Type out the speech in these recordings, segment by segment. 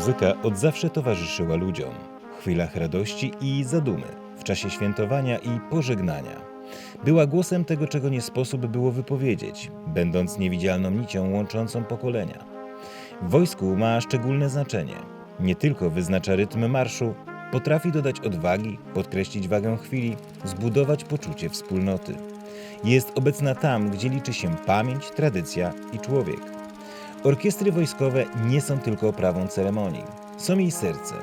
Muzyka od zawsze towarzyszyła ludziom. W chwilach radości i zadumy, w czasie świętowania i pożegnania. Była głosem tego, czego nie sposób było wypowiedzieć, będąc niewidzialną nicią łączącą pokolenia. W wojsku ma szczególne znaczenie. Nie tylko wyznacza rytm marszu, potrafi dodać odwagi, podkreślić wagę chwili, zbudować poczucie wspólnoty. Jest obecna tam, gdzie liczy się pamięć, tradycja i człowiek. Orkiestry wojskowe nie są tylko oprawą ceremonii, są jej sercem.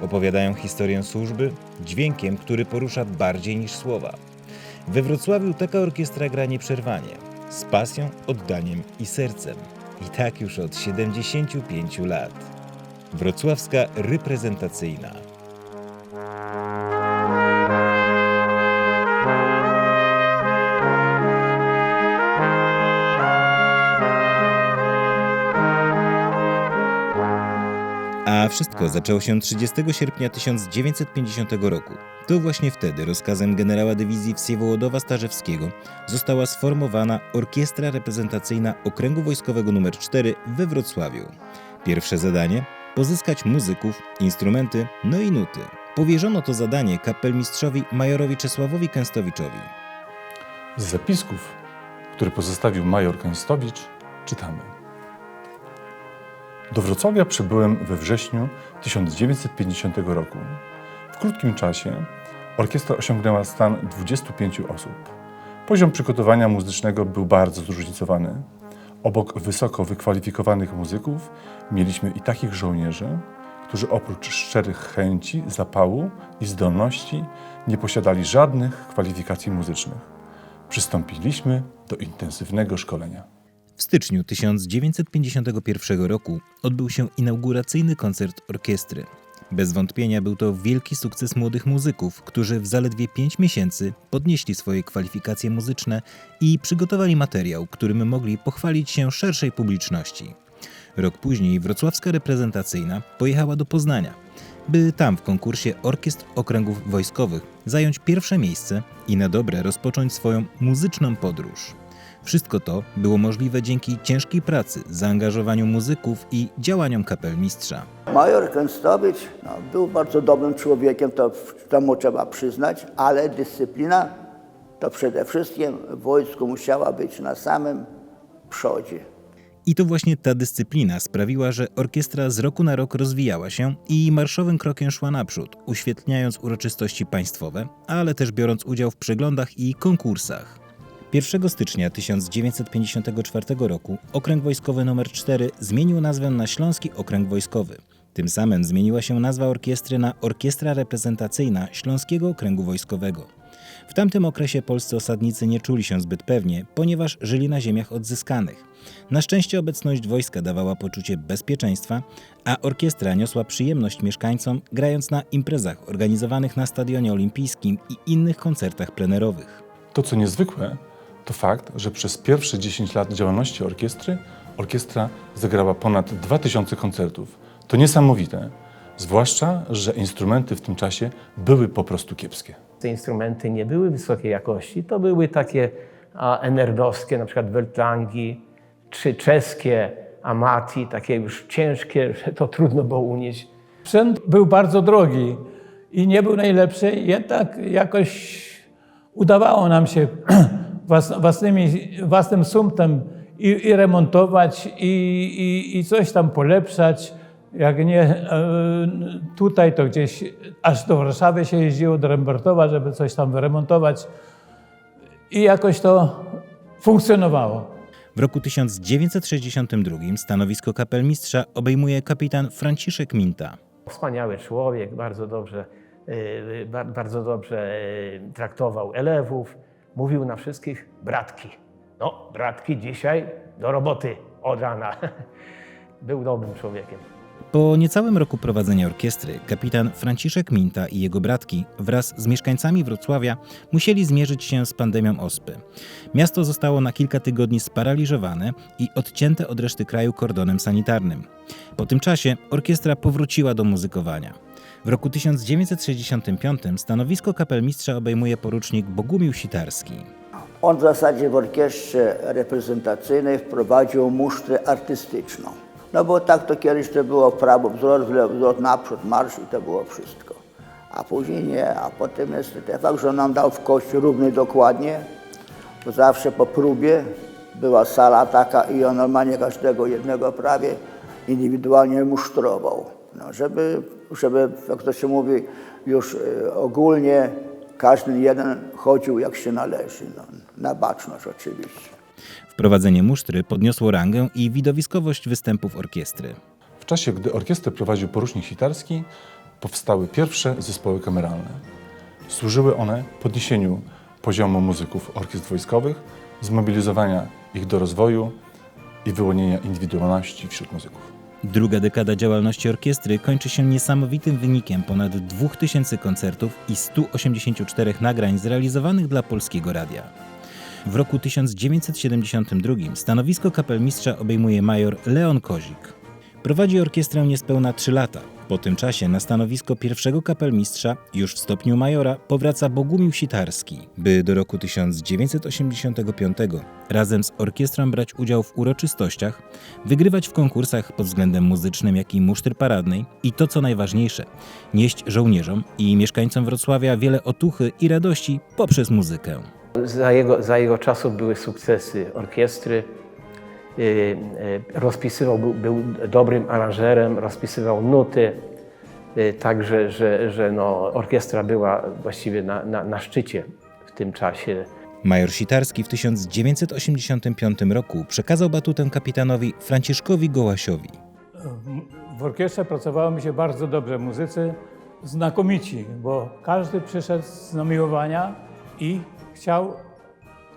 Opowiadają historię służby, dźwiękiem, który porusza bardziej niż słowa. We Wrocławiu taka orkiestra gra nieprzerwanie, z pasją, oddaniem i sercem. I tak już od 75 lat. Wrocławska reprezentacyjna. Wszystko zaczęło się 30 sierpnia 1950 roku. To właśnie wtedy rozkazem generała dywizji Wsiewołodowa Starzewskiego została sformowana Orkiestra Reprezentacyjna Okręgu Wojskowego nr 4 we Wrocławiu. Pierwsze zadanie pozyskać muzyków, instrumenty, no i nuty. Powierzono to zadanie kapelmistrzowi majorowi Czesławowi Kęstowiczowi. Z zapisków, które pozostawił major Kęstowicz, czytamy. Do Wrocławia przybyłem we wrześniu 1950 roku. W krótkim czasie orkiestra osiągnęła stan 25 osób. Poziom przygotowania muzycznego był bardzo zróżnicowany. Obok wysoko wykwalifikowanych muzyków mieliśmy i takich żołnierzy, którzy oprócz szczerych chęci, zapału i zdolności nie posiadali żadnych kwalifikacji muzycznych. Przystąpiliśmy do intensywnego szkolenia. W styczniu 1951 roku odbył się inauguracyjny koncert orkiestry. Bez wątpienia był to wielki sukces młodych muzyków, którzy w zaledwie 5 miesięcy podnieśli swoje kwalifikacje muzyczne i przygotowali materiał, którym mogli pochwalić się szerszej publiczności. Rok później wrocławska reprezentacyjna pojechała do Poznania, by tam w konkursie orkiestr okręgów wojskowych zająć pierwsze miejsce i na dobre rozpocząć swoją muzyczną podróż. Wszystko to było możliwe dzięki ciężkiej pracy, zaangażowaniu muzyków i działaniom kapelmistrza. Major Kęstowicz no, był bardzo dobrym człowiekiem, to, to mu trzeba przyznać, ale dyscyplina to przede wszystkim w wojsku musiała być na samym przodzie. I to właśnie ta dyscyplina sprawiła, że orkiestra z roku na rok rozwijała się i marszowym krokiem szła naprzód, uświetniając uroczystości państwowe, ale też biorąc udział w przeglądach i konkursach. 1 stycznia 1954 roku Okręg Wojskowy nr 4 zmienił nazwę na Śląski Okręg Wojskowy. Tym samym zmieniła się nazwa orkiestry na Orkiestra Reprezentacyjna Śląskiego Okręgu Wojskowego. W tamtym okresie polscy osadnicy nie czuli się zbyt pewnie, ponieważ żyli na ziemiach odzyskanych. Na szczęście obecność wojska dawała poczucie bezpieczeństwa, a orkiestra niosła przyjemność mieszkańcom, grając na imprezach organizowanych na Stadionie Olimpijskim i innych koncertach plenerowych. To, co niezwykłe, to fakt, że przez pierwsze 10 lat działalności orkiestry orkiestra zagrała ponad 2000 koncertów. To niesamowite, zwłaszcza, że instrumenty w tym czasie były po prostu kiepskie. Te instrumenty nie były wysokiej jakości, to były takie enerdowskie, na przykład weltlangi, czy czeskie amati, takie już ciężkie, że to trudno było unieść. Sprzęt był bardzo drogi i nie był najlepszy, jednak jakoś udawało nam się własnymi, własnym sumptem i, i remontować, i, i, i coś tam polepszać. Jak nie e, tutaj, to gdzieś aż do Warszawy się jeździło, do Rembertowa, żeby coś tam wyremontować. I jakoś to funkcjonowało. W roku 1962 stanowisko kapelmistrza obejmuje kapitan Franciszek Minta. Wspaniały człowiek, bardzo dobrze, e, ba- bardzo dobrze e, traktował elewów, mówił na wszystkich bratki. No, bratki dzisiaj do roboty od rana. Był dobrym człowiekiem. Po niecałym roku prowadzenia orkiestry, kapitan Franciszek Minta i jego bratki wraz z mieszkańcami Wrocławia musieli zmierzyć się z pandemią ospy. Miasto zostało na kilka tygodni sparaliżowane i odcięte od reszty kraju kordonem sanitarnym. Po tym czasie orkiestra powróciła do muzykowania. W roku 1965 stanowisko kapelmistrza obejmuje porucznik Bogumił Sitarski. On w zasadzie w orkiestrze reprezentacyjnej wprowadził musztrę artystyczną. No bo tak to kiedyś to było prawo, wzrost, w lewo, wzrost, naprzód, marsz i to było wszystko. A później nie, a potem jest ten fakt, że on nam dał w kość równy dokładnie, bo zawsze po próbie była sala taka i on normalnie każdego jednego prawie indywidualnie musztrował. No, żeby, żeby, jak to się mówi, już e, ogólnie każdy jeden chodził jak się należy, no, na baczność oczywiście. Wprowadzenie musztry podniosło rangę i widowiskowość występów orkiestry. W czasie, gdy orkiestrę prowadził porucznik Sitarski, powstały pierwsze zespoły kameralne. Służyły one podniesieniu poziomu muzyków orkiestr wojskowych, zmobilizowania ich do rozwoju i wyłonienia indywidualności wśród muzyków. Druga dekada działalności orkiestry kończy się niesamowitym wynikiem ponad 2000 koncertów i 184 nagrań zrealizowanych dla polskiego radia. W roku 1972 stanowisko kapelmistrza obejmuje major Leon Kozik. Prowadzi orkiestrę niespełna 3 lata. Po tym czasie na stanowisko pierwszego kapelmistrza, już w stopniu majora, powraca Bogumił Sitarski, by do roku 1985 razem z orkiestrą brać udział w uroczystościach, wygrywać w konkursach pod względem muzycznym, jak i musztr paradnej i to co najważniejsze, nieść żołnierzom i mieszkańcom Wrocławia wiele otuchy i radości poprzez muzykę. Za jego, za jego czasów były sukcesy orkiestry. Y, y, Rozpisywał, był, był dobrym aranżerem, rozpisywał nuty, y, także że, że no, orkiestra była właściwie na, na, na szczycie w tym czasie. Major Sitarski w 1985 roku przekazał batutę kapitanowi Franciszkowi Gołasiowi. W orkiestrze pracowało mi się bardzo dobrze. Muzycy znakomici, bo każdy przyszedł z zamiłowania i chciał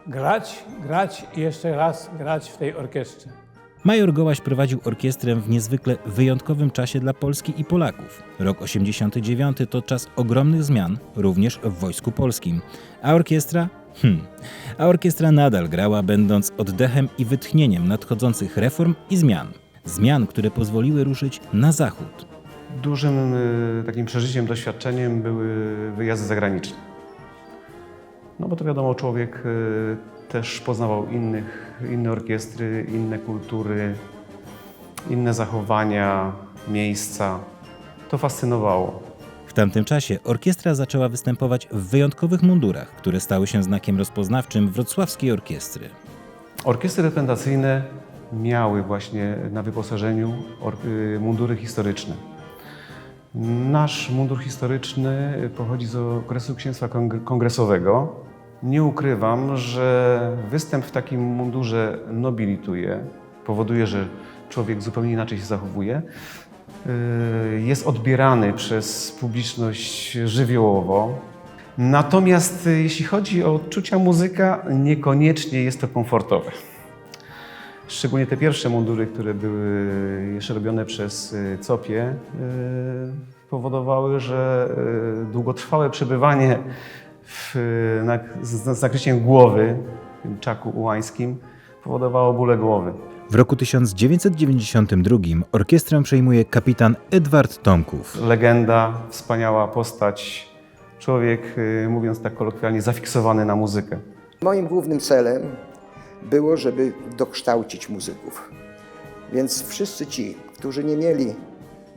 grać, grać i jeszcze raz grać w tej orkiestrze. Major Gołaś prowadził orkiestrę w niezwykle wyjątkowym czasie dla Polski i Polaków. Rok 89 to czas ogromnych zmian, również w Wojsku Polskim. A orkiestra? Hmm. A orkiestra nadal grała, będąc oddechem i wytchnieniem nadchodzących reform i zmian. Zmian, które pozwoliły ruszyć na zachód. Dużym y, takim przeżyciem, doświadczeniem były wyjazdy zagraniczne. No bo to wiadomo, człowiek y, też poznawał innych, inne orkiestry, inne kultury, inne zachowania, miejsca. To fascynowało. W tamtym czasie orkiestra zaczęła występować w wyjątkowych mundurach, które stały się znakiem rozpoznawczym wrocławskiej orkiestry. Orkiestry reprezentacyjne miały właśnie na wyposażeniu y, mundury historyczne. Nasz mundur historyczny pochodzi z okresu księstwa kong- kongresowego. Nie ukrywam, że występ w takim mundurze nobilituje, powoduje, że człowiek zupełnie inaczej się zachowuje. Y, Jest odbierany przez publiczność żywiołowo. Natomiast y, jeśli chodzi o odczucia muzyka, niekoniecznie jest to komfortowe. Szczególnie te pierwsze mundury, które były jeszcze robione przez y, Copie, powodowały, że długotrwałe przebywanie w, na, z, z nakryciem głowy, w tym czaku ułańskim, powodowało bóle głowy. W roku 1992 orkiestrę przejmuje kapitan Edward Tomków. Legenda, wspaniała postać, człowiek, y, mówiąc tak kolokwialnie, zafiksowany na muzykę. Moim głównym celem było, żeby dokształcić muzyków. Więc wszyscy ci, którzy nie mieli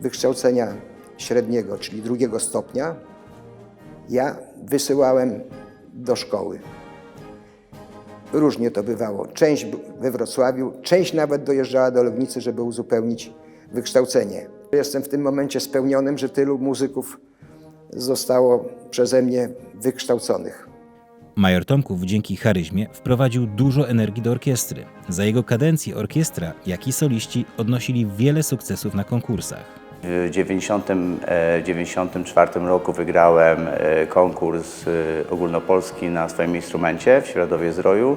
wykształcenia średniego, czyli drugiego stopnia, ja wysyłałem do szkoły. Różnie to bywało. Część we Wrocławiu, część nawet dojeżdżała do Legnicy, żeby uzupełnić wykształcenie. Jestem w tym momencie spełnionym, że tylu muzyków zostało przeze mnie wykształconych. Major Tomków dzięki charyzmie wprowadził dużo energii do orkiestry. Za jego kadencji orkiestra, jak i soliści odnosili wiele sukcesów na konkursach. W 1994 roku wygrałem e, konkurs e, ogólnopolski na swoim instrumencie w Świeradowie Zdroju,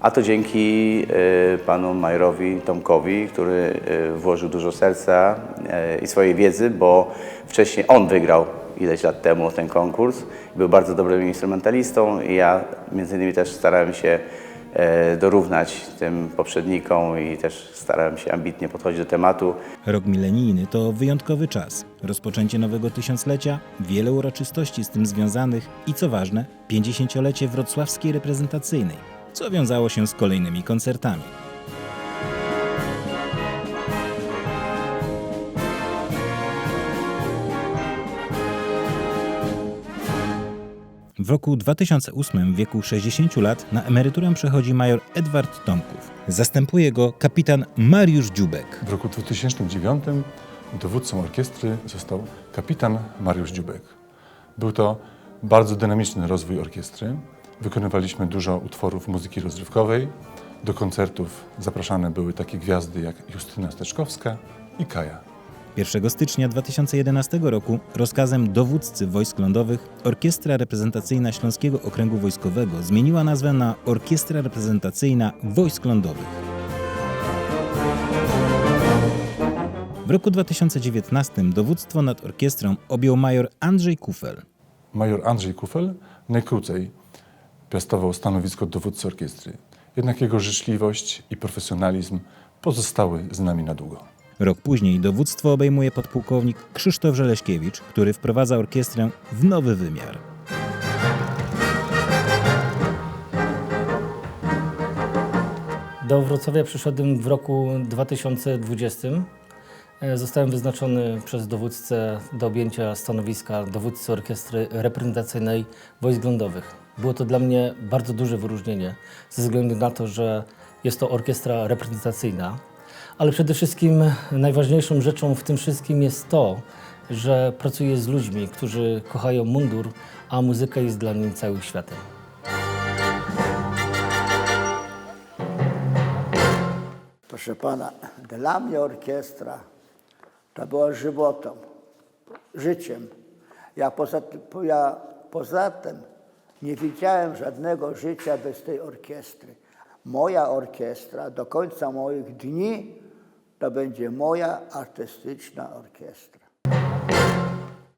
a to dzięki e, panu Majorowi Tomkowi, który e, włożył dużo serca e, i swojej wiedzy, bo wcześniej on wygrał ileś lat temu ten konkurs. Był bardzo dobrym instrumentalistą i ja między innymi też starałem się e, dorównać tym poprzednikom i też starałem się ambitnie podchodzić do tematu. Rok milenijny to wyjątkowy czas. Rozpoczęcie nowego tysiąclecia, wiele uroczystości z tym związanych i co ważne, 50-lecie wrocławskiej reprezentacyjnej, co wiązało się z kolejnymi koncertami. W roku 2008 w wieku 60 lat na emeryturę przechodzi major Edward Tomków. Zastępuje go kapitan Mariusz Dziubek. W roku 2009 dowódcą orkiestry został kapitan Mariusz Dziubek. Był to bardzo dynamiczny rozwój orkiestry. Wykonywaliśmy dużo utworów muzyki rozrywkowej. Do koncertów zapraszane były takie gwiazdy jak Justyna Steczkowska i Kaja. 1 stycznia 2011 roku rozkazem dowódcy wojsk lądowych Orkiestra Reprezentacyjna Śląskiego Okręgu Wojskowego zmieniła nazwę na Orkiestra Reprezentacyjna Wojsk Lądowych. W roku 2019 dowództwo nad orkiestrą objął major Andrzej Kufel. Major Andrzej Kufel najkrócej piastował stanowisko dowódcy orkiestry. Jednak jego życzliwość i profesjonalizm pozostały z nami na długo. Rok później dowództwo obejmuje podpułkownik Krzysztof Żeleśkiewicz, który wprowadza orkiestrę w nowy wymiar. Do Wrocławia przyszedłem w roku 2020. E, Zostałem wyznaczony przez dowódcę do objęcia stanowiska dowódcy orkiestry reprezentacyjnej wojsk lądowych. Było to dla mnie bardzo duże wyróżnienie, ze względu na to, że jest to orkiestra reprezentacyjna, ale przede wszystkim najważniejszą rzeczą w tym wszystkim jest to, że pracuję z ludźmi, którzy kochają mundur, a muzyka jest dla mnie całym światem. Proszę pana, dla mnie orkiestra to była żywotą, życiem. Ja poza, ja poza tym nie widziałem żadnego życia bez tej orkiestry. Moja orkiestra do końca moich dni to będzie moja artystyczna orkiestra.